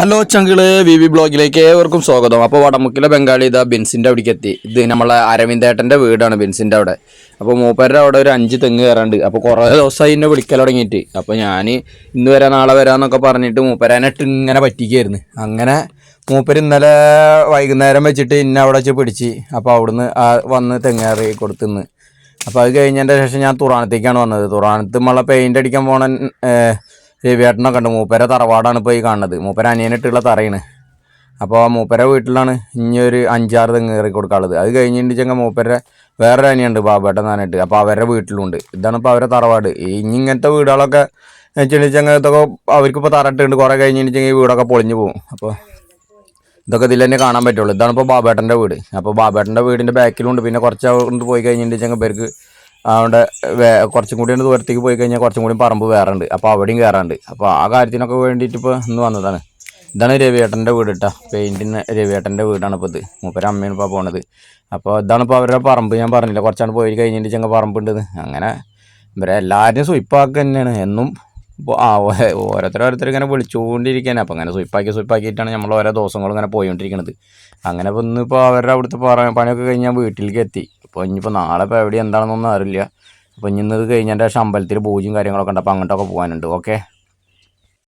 Hello ചങ്കിൾ V V ബ്ലോഗിലേക്ക് ഏവർക്കും സ്വാഗതം. അപ്പോൾ വടമുക്കിലെ ബംഗാളി ഇതാ ബെൻസിന്റെ അവിടേക്ക് എത്തി ഇത് നമ്മളെ അരവിന്ദേട്ടന്റെ വീടാണ് ബെൻസിന്റെ അവിടെ. അപ്പോൾ മൂപ്പരുടെ അവിടെ ഒരു അഞ്ച് തെങ്ങ് കയറാണ്ട് അപ്പോൾ കുറേ ദിവസമായി എന്നെ വിളിക്കൽ തുടങ്ങിയിട്ട്. അപ്പോൾ ഞാൻ ഇന്ന് വരാം നാളെ വരാമെന്നൊക്കെ പറഞ്ഞിട്ട് മൂപ്പരാനായിട്ട് ഇങ്ങനെ പറ്റിക്കായിരുന്നു. അങ്ങനെ മൂപ്പര് ഇന്നലെ വൈകുന്നേരം വെച്ചിട്ട് ഇന്നെ അവിടെ വെച്ച് പിടിച്ച് അപ്പോൾ അവിടുന്ന് വന്ന് തെങ്ങ് കയറി കൊടുത്തുനിന്ന് അപ്പോൾ അത് കഴിഞ്ഞതിന്റെ ശേഷം ഞാൻ തുറാനത്തേക്കാണ് വന്നത്. തുറാനത്ത് നമ്മളെ പെയിന്റ് അടിക്കാൻ പോണ രവിയേട്ടനൊക്കെ ഉണ്ട്. മൂപ്പര തറവാടാണ് ഇപ്പോൾ ഈ കാണുന്നത്. മൂപ്പര അനിയനിട്ടുള്ള തറയാണ്. അപ്പോൾ മൂപ്പര വീട്ടിലാണ് ഇനി ഒരു അഞ്ചാറ് തെങ്ങ് കയറി കൊടുക്കാനുള്ളത്. അത് കഴിഞ്ഞിട്ടുണ്ടെങ്കിൽ മൂപ്പര വേറൊരു അനിയുണ്ട് ബാബേട്ടൻ നാനായിട്ട് അപ്പോൾ അവരുടെ വീട്ടിലുണ്ട്. ഇതാണ് ഇപ്പോൾ അവരുടെ തറവാട്. ഇനി ഇങ്ങനത്തെ വീടുകളൊക്കെ വെച്ചിട്ടുണ്ടെങ്കിൽ ഇതൊക്കെ അവർക്കിപ്പോൾ തറട്ടുണ്ട് കുറേ കഴിഞ്ഞിട്ടുണ്ടെങ്കിൽ ഈ വീടൊക്കെ പൊളിഞ്ഞു പോകും. അപ്പോൾ ഇതൊക്കെ ഇതിൽ തന്നെ കാണാൻ പറ്റുള്ളൂ. ഇതാണ് ഇപ്പോൾ ബാബേട്ടന്റെ വീട്. അപ്പോൾ ബാബേട്ടന്റെ വീടിന്റെ ബാക്കിലുണ്ട്. പിന്നെ കുറച്ച് അങ്ങോട്ട് പോയി കഴിഞ്ഞിട്ടുണ്ടെങ്കിൽ പേർക്ക് അവിടെ കുറച്ചും കൂടി ദൂരത്തേക്ക് പോയി കഴിഞ്ഞാൽ കുറച്ചും കൂടി പറമ്പ് വേറെ ഉണ്ട് അപ്പോൾ അവിടെയും കയറാണ്ട് അപ്പോൾ ആ കാര്യത്തിനൊക്കെ വേണ്ടിയിട്ട് ഇപ്പോൾ ഇന്ന് വന്നതാണ്. ഇതാണ് രവിയേട്ടന്റെ വീട് കേട്ടോ പെയിന്റിന് രവിയേട്ടന്റെ വീടാണ് ഇപ്പോൾ ഇത്. മൂപ്പര അമ്മയാണ് ഇപ്പോൾ പോണത്. അപ്പോൾ ഇതാണ് ഇപ്പോൾ അവരുടെ പറമ്പ്. ഞാൻ പറഞ്ഞില്ല കുറച്ചാണ് പോയി കഴിഞ്ഞിട്ട് ഞങ്ങൾ പറമ്പുണ്ടെന്ന്. അങ്ങനെ ഇവരെ എല്ലാവരും സ്വയ്പ്പാക്കുക തന്നെയാണ്. എന്നും ആ ഓരോരുത്തർ ഓരോരുത്തർ ഇങ്ങനെ വിളിച്ചുകൊണ്ടിരിക്കുകയാണ്. അപ്പോൾ അങ്ങനെ സ്വയ്പ്പാക്കി സ്വയ്പ്പാക്കിയിട്ടാണ് നമ്മൾ ഓരോ ദിവസങ്ങളും ഇങ്ങനെ പോയിക്കൊണ്ടിരിക്കുന്നത് അങ്ങനെ ഇപ്പോൾ ഇന്നിപ്പോൾ അവരുടെ അവിടുത്തെ പറ- പണിയൊക്കെ കഴിഞ്ഞ് ഞാൻ വീട്ടിലേക്ക് എത്തി. അപ്പോൾ ഇനിയിപ്പോൾ നാളെ ഇപ്പോൾ എവിടെ എന്താണെന്നൊന്നും അറിയില്ല. അപ്പോൾ ഇനി ഇന്നത് കഴിഞ്ഞതിന്റെ അമ്പലത്തിൽ പൂജയും കാര്യങ്ങളൊക്കെ ഉണ്ട്. അപ്പോൾ അങ്ങോട്ടൊക്കെ പോകാനുണ്ട്. ഓക്കെ